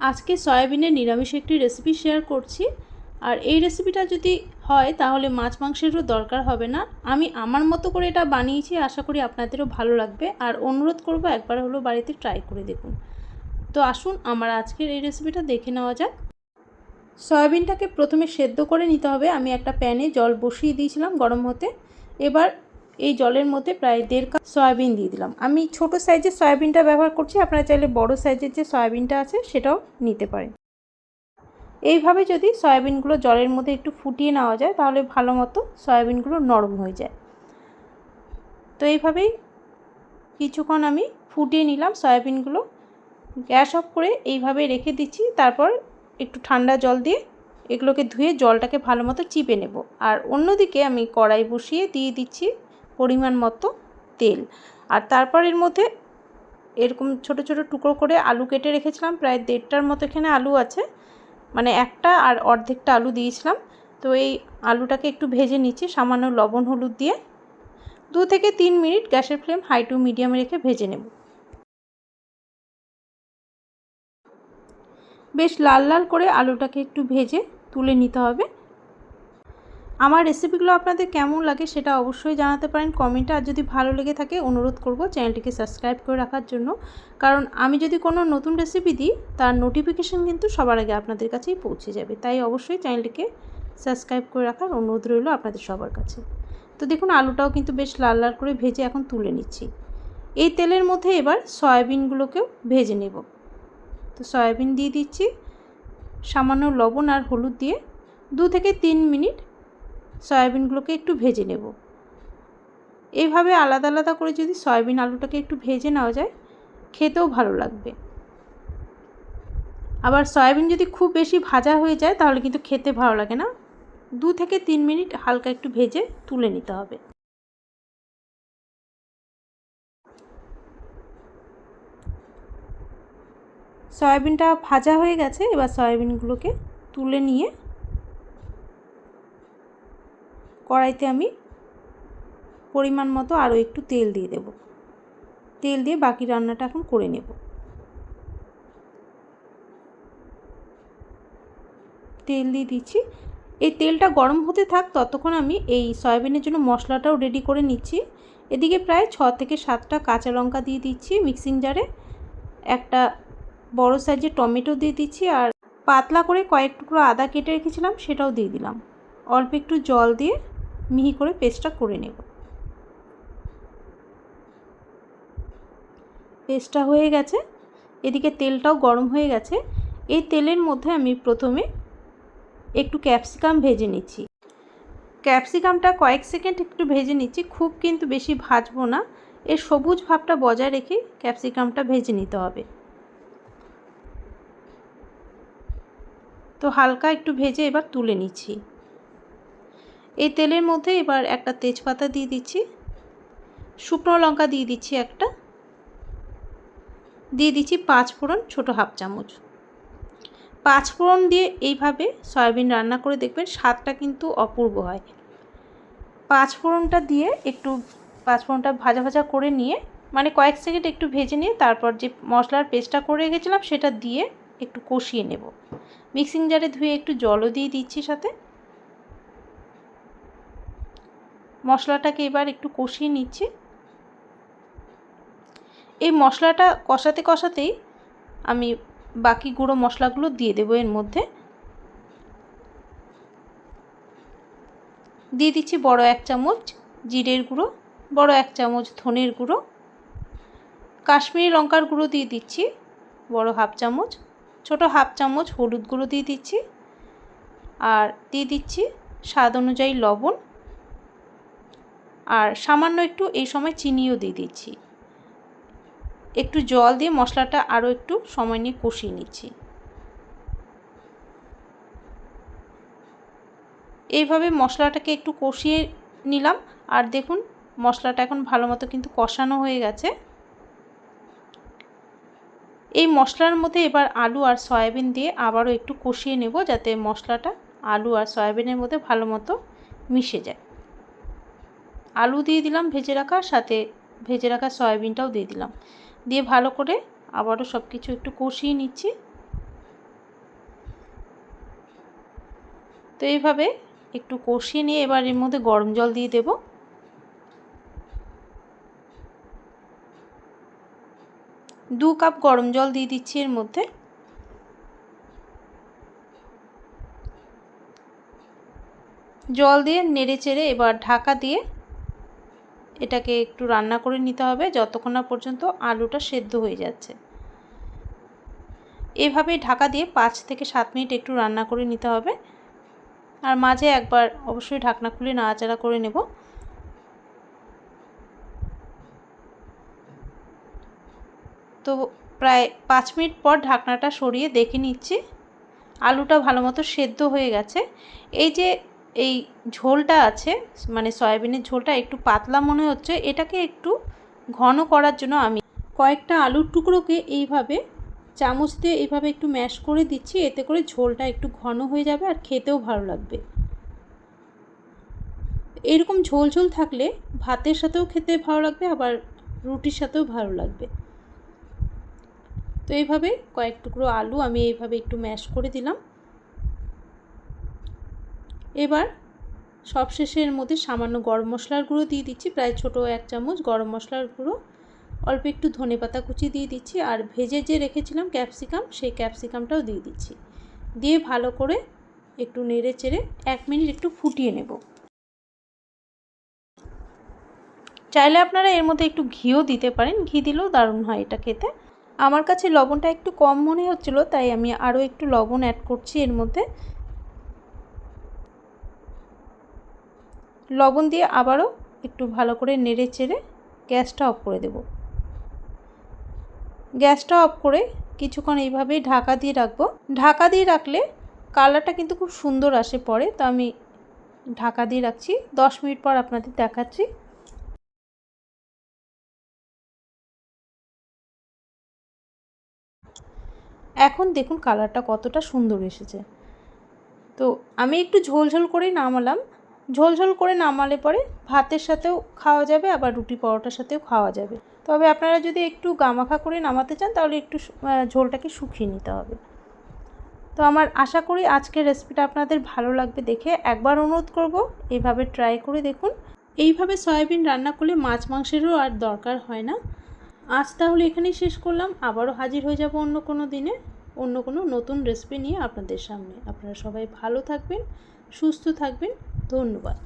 আজকে সয়াবিনের নিরামিষ একটি রেসিপি শেয়ার করছি। আর এই রেসিপিটা যদি হয়, তাহলে মাছ মাংসেরও দরকার হবে না। আমি আমার মতো করে এটা বানিয়েছি, আশা করি আপনাদেরও ভালো লাগবে। আর অনুরোধ করব, একবার হলো বাড়িতে ট্রাই করে দেখুন। তো আসুন, আমার আজকের এই রেসিপিটা দেখে নেওয়া যাক। সয়াবিনটাকে প্রথমে সেদ্ধ করে নিতে হবে। আমি একটা প্যানে জল বসিয়ে দিয়েছিলাম গরম হতে। এবার এই জলের মধ্যে প্রায় দেড় কাপ সয়াবিন দিয়ে দিলাম। আমি ছোট সাইজের সয়াবিনটা ব্যবহার করছি, আপনারা চাইলে বড় সাইজের যে সয়াবিনটা আছে সেটাও নিতে পারেন। এইভাবে যদি সয়াবিনগুলো জলের মধ্যে একটু ফুটিয়ে নেওয়া যায়, তাহলে ভালো মতো সয়াবিনগুলো নরম হয়ে যায়। তো এইভাবেই কিছুক্ষণ আমি ফুটিয়ে নিলাম সয়াবিনগুলো। গ্যাস অফ করে এইভাবে রেখে দিচ্ছি, তারপর একটু ঠান্ডা জল দিয়ে এগুলোকে ধুয়ে জলটাকে ভালো মতো চিপে নেব। আর অন্যদিকে আমি কড়াই বসিয়ে দিয়ে দিচ্ছি পরিমাণ মতো তেল। আর তারপর এর মধ্যে এরকম ছোট ছোট টুকরো করে আলু কেটে রেখেছিলাম, প্রায় দেড়টার মতো এখানে আলু আছে। মানে একটা আর অর্ধেকটা আলু দিয়েছিলাম। তো এই আলুটাকে একটু ভেজে নিচ্ছি, সামান্য লবণ, হলুদ দিয়ে। দু থেকে তিন মিনিট গ্যাসের ফ্লেম হাই টু মিডিয়ামে রেখে ভেজে নেব। বেশ লাল লাল করে আলুটাকে একটু ভেজে তুলে নিতে হবে। আমার রেসিপিগুলো আপনাদের কেমন লাগে সেটা অবশ্যই জানাতে পারেন কমেন্টে আর যদি ভালো লেগে থাকে, অনুরোধ করব চ্যানেলটিকে সাবস্ক্রাইব করে রাখার জন্য। কারণ আমি যদি কোনো নতুন রেসিপি দিই, তার নোটিফিকেশান কিন্তু সবার আগে আপনাদের কাছেই পৌঁছে যাবে। তাই অবশ্যই চ্যানেলটিকে সাবস্ক্রাইব করে রাখার অনুরোধ রইল আপনাদের সবার কাছে। তো দেখুন, আলুটাও কিন্তু বেশ লাল লাল করে ভেজে এখন তুলে নিচ্ছি। এই তেলের মধ্যে এবার সয়াবিনগুলোকেও ভেজে নেব। তো সয়াবিন দিয়ে দিচ্ছি, সামান্য লবণ আর হলুদ দিয়ে দু থেকে তিন মিনিট সয়াবিনগুলোকে একটু ভেজে নেব। এইভাবে আলাদা আলাদা করে যদি সয়াবিন আলুটাকে একটু ভেজে নেওয়া যায়, খেতেও ভালো লাগবে। আবার সয়াবিন যদি খুব বেশি ভাজা হয়ে যায়, তাহলে কিন্তু খেতে ভালো লাগে না। দু থেকে তিন মিনিট হালকা একটু ভেজে তুলে নিতে হবে। সয়াবিনটা ভাজা হয়ে গেছে, এবার সয়াবিনগুলোকে তুলে নিয়ে কড়াইতে আমি পরিমাণ মতো আরও একটু তেল দিয়ে দেব। তেল দিয়ে বাকি রান্নাটা এখন করে নেব। তেল দিয়ে দিচ্ছি। এই তেলটা গরম হতে থাক, ততক্ষণ আমি এই সয়াবিনের জন্য মশলাটাও রেডি করে নিচ্ছি। এদিকে প্রায় ছ থেকে সাতটা কাঁচা লঙ্কা দিয়ে দিচ্ছি মিক্সিং জারে একটা বড় সাইজের টমেটো দিয়ে দিচ্ছি আর পাতলা করে কয়েক টুকরো আদা কেটে রেখেছিলাম, সেটাও দিয়ে দিলাম। অল্প একটু জল দিয়ে মিহি করে পেস্টটা করে নেব। পেস্টটা হয়ে গেছে। এদিকে তেলটাও গরম হয়ে গেছে। এই তেলের মধ্যে আমি প্রথমে একটু ক্যাপসিকাম ভেজে নিচ্ছি। ক্যাপসিকামটা কয়েক সেকেন্ড একটু ভেজে নিচ্ছি, খুব কিন্তু বেশি ভাজবো না। এর সবুজ ভাবটা বজায় রেখে ক্যাপসিকামটা ভেজে নিতে হবে। তো হালকা একটু ভেজে এবার তুলে নিচ্ছি। এই তেলের মধ্যে এবার একটা তেজপাতা দিয়ে দিচ্ছি, শুকনো লঙ্কা দিয়ে দিচ্ছি একটা, দিয়ে দিচ্ছি পাঁচ ফোড়ন ছোটো হাফ চামচ। পাঁচ ফোড়ন দিয়ে এইভাবে সয়াবিন রান্না করে দেখবেন স্বাদটা কিন্তু অপূর্ব হয়। পাঁচ ফোড়নটা দিয়ে একটু, পাঁচ ফোড়নটা ভাজা ভাজা করে নিয়ে মানে কয়েক সেকেন্ড একটু ভেজে নিয়ে তারপর যে মশলার পেস্টটা করে রেখেছিলাম সেটা দিয়ে একটু কষিয়ে নেব। মিক্সিং জারে ধুয়ে একটু জলও দিয়ে দিচ্ছি সাথে। মশলাটাকে এবার একটু কষিয়ে নিচ্ছি। এই মশলাটা কষাতে কষাতেই আমি বাকি গুঁড়ো মশলাগুলো দিয়ে দেবো এর মধ্যে। দিয়ে দিচ্ছি বড় এক চামচ জিরের গুঁড়ো, বড় এক চামচ ধনের গুঁড়ো। কাশ্মীরি লঙ্কার গুঁড়ো দিয়ে দিচ্ছি বড় হাফ চামচ, ছোট হাফ চামচ হলুদ গুঁড়ো দিয়ে দিচ্ছি। আর দিয়ে দিচ্ছি স্বাদ অনুযায়ী লবণ। আর সামান্য একটু এই সময় চিনিও দিয়ে দিচ্ছি। একটু জল দিয়ে মশলাটা আরও একটু সময় নিয়ে কষিয়ে নিচ্ছি। এইভাবে মশলাটাকে একটু কষিয়ে নিলাম। আর দেখুন, মশলাটা এখন ভালো মতো কিন্তু কষানো হয়ে গেছে। এই মশলার মধ্যে এবার আলু আর সয়াবিন দিয়ে আবারও একটু কষিয়ে নেব যাতে মশলাটা আলু আর সয়াবিনের মধ্যে ভালো মতো মিশে যায়। আলু দিয়ে দিলাম ভেজে রাখা, সাথে ভেজে রাখা সয়াবিনটাও দিয়ে দিলাম। দিয়ে ভালো করে আবারও সব কিছু একটু কষিয়ে নিচ্ছি। তো এইভাবে একটু কষিয়ে নিয়ে এবার এর মধ্যে গরম জল দিয়ে দেব। দু কাপ গরম জল দিয়ে দিচ্ছি এর মধ্যে। জল দিয়ে নেড়ে চেড়ে এবার ঢাকা দিয়ে এটাকে একটু রান্না করে নিতে হবে যতক্ষণ না পর্যন্ত আলুটা সেদ্ধ হয়ে যাচ্ছে। এভাবে ঢাকা দিয়ে পাঁচ থেকে সাত মিনিট একটু রান্না করে নিতে হবে। আর মাঝে একবার অবশ্যই ঢাকনা খুলে নাড়াচাড়া করে নেব। তো প্রায় পাঁচ মিনিট পর ঢাকনাটা সরিয়ে দেখে নিচ্ছি। আলুটা ভালো মতো সেদ্ধ হয়ে গেছে। এই যে এই ঝোলটা আছে মানে সয়াবিনের ঝোলটা একটু পাতলা মনে হচ্ছে, এটাকে একটু ঘন করার জন্য আমি কয়েকটা আলুর টুকরোকে এইভাবে চামচ দিয়ে এইভাবে একটু ম্যাশ করে দিচ্ছি, এতে করে ঝোলটা একটু ঘন হয়ে যাবে আর খেতেও ভালো লাগবে। এরকম ঝোল ঝোল থাকলে ভাতের সাথেও খেতে ভালো লাগবে, আবার রুটির সাথেও ভালো লাগবে। তো এইভাবে কয়েক টুকরো আলু আমি এইভাবে একটু ম্যাশ করে দিলাম। এবার সবশেষে এর মধ্যে সামান্য গরম মশলার গুঁড়ো দিয়ে দিচ্ছি। প্রায় ছোটো এক চামচ গরম মশলার গুঁড়ো। অল্প একটু ধনে পাতা কুচি দিয়ে দিচ্ছি আর ভেজে যে রেখেছিলাম ক্যাপসিকাম, সেই ক্যাপসিকামটাও দিয়ে দিচ্ছি। দিয়ে ভালো করে একটু নেড়ে চেড়ে এক মিনিট একটু ফুটিয়ে নেব। চাইলে আপনারা এর মধ্যে একটু ঘিও দিতে পারেন। ঘি দিলেও দারুণ হয় এটা খেতে। আমার কাছে লবণটা একটু কম মনে হচ্ছিল, তাই আমি আরও একটু লবণ অ্যাড করছি এর মধ্যে। লবণ দিয়ে আবারও একটু ভালো করে নেড়ে চেড়ে গ্যাসটা অফ করে দেব। গ্যাসটা অফ করে কিছুক্ষণ এইভাবেই ঢাকা দিয়ে রাখব। ঢাকা দিয়ে রাখলে কালারটা কিন্তু খুব সুন্দর আসে পরে, তো আমি ঢাকা দিয়ে রাখছি। দশ মিনিট পর আপনাদের দেখাচ্ছি। এখন দেখুন কালারটা কতটা সুন্দর এসেছে। তো আমি একটু ঝোল ঝোল করেই নামালাম। ঝোল ঝোল করে নামালে পরে ভাতের সাথেও খাওয়া যাবে, আবার রুটি পরোটার সাথেও খাওয়া যাবে। তবে আপনারা যদি একটু গামাখা করে নামাতে চান, তাহলে একটু ঝোলটাকে শুকিয়ে নিতে হবে। তো আমার আশা করি আজকের রেসিপিটা আপনাদের ভালো লাগবে দেখে। একবার অনুরোধ করব এইভাবে ট্রাই করে দেখুন। এইভাবে সয়াবিন রান্না করলে মাছ মাংসেরও আর দরকার হয় না। আজ তাহলে এখানেই শেষ করলাম। আবারও হাজির হয়ে যাব অন্য কোনো দিনে। অন্য কোনো নতুন রেসিপি নিয়ে আপনাদের সামনে। আপনারা সবাই ভালো থাকবেন সুস্থ থাকবেন। ধন্যবাদ।